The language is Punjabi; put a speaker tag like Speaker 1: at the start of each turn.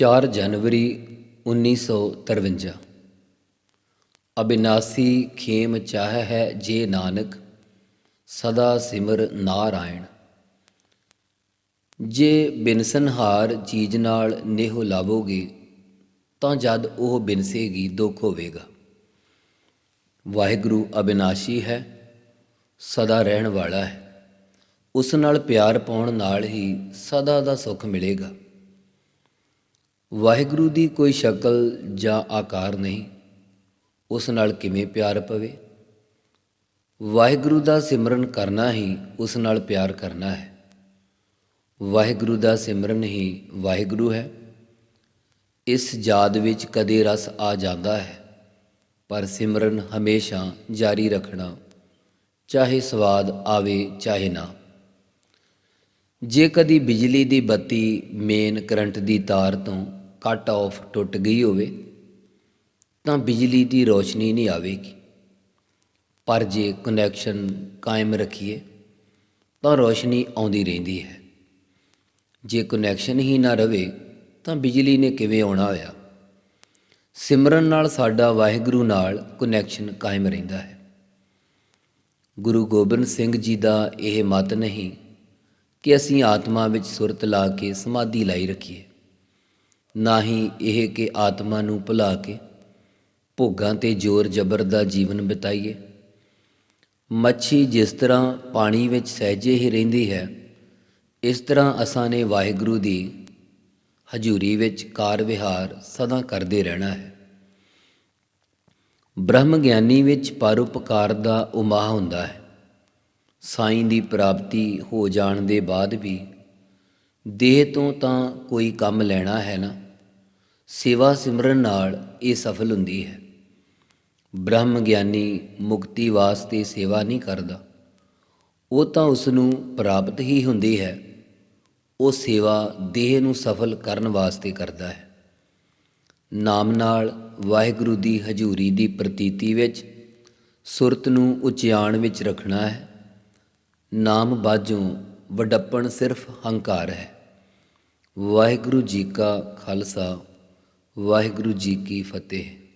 Speaker 1: ਚਾਰ ਜਨਵਰੀ 1953 ਅਬਿਨਾਸੀ ਖੇਮ ਚਾਹ ਹੈ ਜੇ ਨਾਨਕ, ਸਦਾ ਸਿਮਰ ਨਾਰਾਇਣ। ਜੇ ਬਿਨਸਨਹਾਰ ਚੀਜ਼ ਨਾਲ ਨੇਹ ਲਾਵੋਗੇ, ਤਾਂ ਜਦ ਉਹ ਬਿਨਸੇਗੀ ਦੁੱਖ ਹੋਵੇਗਾ। ਵਾਹਿਗੁਰੂ ਅਬਿਨਾਸ਼ੀ ਹੈ, ਸਦਾ ਰਹਿਣ ਵਾਲਾ ਹੈ। ਉਸ ਨਾਲ ਪਿਆਰ ਪਾਉਣ ਨਾਲ ਹੀ ਸਦਾ ਦਾ ਸੁੱਖ ਮਿਲੇਗਾ। ਵਾਹਿਗੁਰੂ ਦੀ ਕੋਈ ਸ਼ਕਲ ਜਾਂ ਆਕਾਰ ਨਹੀਂ, ਉਸ ਨਾਲ ਕਿਵੇਂ ਪਿਆਰ ਪਵੇ? ਵਾਹਿਗੁਰੂ ਦਾ ਸਿਮਰਨ ਕਰਨਾ ਹੀ ਉਸ ਨਾਲ ਪਿਆਰ ਕਰਨਾ ਹੈ। ਵਾਹਿਗੁਰੂ ਦਾ ਸਿਮਰਨ ਹੀ ਵਾਹਿਗੁਰੂ ਹੈ। ਇਸ ਯਾਦ ਵਿੱਚ ਕਦੇ ਰਸ ਆ ਜਾਂਦਾ ਹੈ, ਪਰ ਸਿਮਰਨ ਹਮੇਸ਼ਾ ਜਾਰੀ ਰੱਖਣਾ, ਚਾਹੇ ਸਵਾਦ ਆਵੇ ਚਾਹੇ ਨਾ। ਜੇ ਕਦੀ ਬਿਜਲੀ ਦੀ ਬੱਤੀ ਮੇਨ ਕਰੰਟ ਦੀ ਤਾਰ ਤੋਂ ਕੱਟ ਆਫ ਟੁੱਟ ਗਈ ਹੋਵੇ, ਤਾਂ ਬਿਜਲੀ ਦੀ ਰੋਸ਼ਨੀ ਨਹੀਂ ਆਵੇਗੀ। ਪਰ ਜੇ ਕਨੈਕਸ਼ਨ ਕਾਇਮ ਰੱਖੀਏ, ਤਾਂ ਰੋਸ਼ਨੀ ਆਉਂਦੀ ਰਹਿੰਦੀ ਹੈ। ਜੇ ਕਨੈਕਸ਼ਨ ਹੀ ਨਾ ਰਵੇ, ਤਾਂ ਬਿਜਲੀ ਨੇ ਕਿਵੇਂ ਆਉਣਾ ਹੋਇਆ? ਸਿਮਰਨ ਨਾਲ ਸਾਡਾ ਵਾਹਿਗੁਰੂ ਨਾਲ ਕਨੈਕਸ਼ਨ ਕਾਇਮ ਰਹਿੰਦਾ ਹੈ। ਗੁਰੂ ਗੋਬਿੰਦ ਸਿੰਘ ਜੀ ਦਾ ਇਹ ਮਤ ਨਹੀਂ ਕਿ ਅਸੀਂ ਆਤਮਾ ਵਿੱਚ ਸੁਰਤ ਲਾ ਕੇ ਸਮਾਧੀ ਲਾਈ ਰੱਖੀਏ। ਨਾ ਹੀ ਇਹ ਕਿ ਆਤਮਾ ਨੂੰ ਭੁਲਾ ਕੇ ਭੋਗਾਂ ਤੇ ਜ਼ੋਰ ਜ਼ਬਰ ਦਾ ਜੀਵਨ ਬਿਤਾਈਏ। ਮੱਛੀ ਜਿਸ ਤਰ੍ਹਾਂ ਪਾਣੀ ਵਿੱਚ ਸਹਿਜੇ ਹੀ ਰਹਿੰਦੀ ਹੈ, ਇਸ ਤਰ੍ਹਾਂ ਅਸਾਂ ਨੇ ਵਾਹਿਗੁਰੂ ਦੀ ਹਜ਼ੂਰੀ ਵਿੱਚ ਕਾਰ ਵਿਹਾਰ ਸਦਾ ਕਰਦੇ ਰਹਿਣਾ ਹੈ। ਬ੍ਰਹਮ ਗਿਆਨੀ ਵਿੱਚ ਪਰਉਪਕਾਰ ਦਾ ਉਮਾਹ ਹੁੰਦਾ ਹੈ। ਸਾਈਂ ਦੀ ਪ੍ਰਾਪਤੀ ਹੋ ਜਾਣ ਦੇ ਬਾਅਦ ਵੀ ਦੇਹ ਤੋਂ ਤਾਂ ਕੋਈ ਕੰਮ ਲੈਣਾ ਹੈ ਨਾ। ਸੇਵਾ ਸਿਮਰਨ ਨਾਲ ਇਹ ਸਫਲ ਹੁੰਦੀ ਹੈ। ਬ੍ਰਹਮ ਗਿਆਨੀ ਮੁਕਤੀ ਵਾਸਤੇ ਸੇਵਾ ਨਹੀਂ ਕਰਦਾ। ਉਹ ਤਾਂ ਉਸ ਨੂੰ ਪ੍ਰਾਪਤ ਹੀ ਹੁੰਦੀ ਹੈ। ਉਹ ਸੇਵਾ ਦੇਹ ਨੂੰ ਸਫਲ ਕਰਨ ਵਾਸਤੇ ਕਰਦਾ ਹੈ। ਨਾਮ ਨਾਲ ਵਾਹਿਗੁਰੂ ਦੀ ਹਜ਼ੂਰੀ ਦੀ ਪ੍ਰਤੀਤੀ ਵਿੱਚ, ਸੁਰਤ ਨੂੰ ਉਚਿਆਣ ਵਿੱਚ ਰੱਖਣਾ ਹੈ। ਨਾਮ ਬਾਝੋਂ ਵਡੱਪਣ ਸਿਰਫ ਹੰਕਾਰ ਹੈ। ਵਾਹਿਗੁਰੂ ਜੀ ਕਾ ਖਾਲਸਾ ਵਾਹਿਗੁਰੂ ਜੀ ਕੀ ਫਤਿਹ।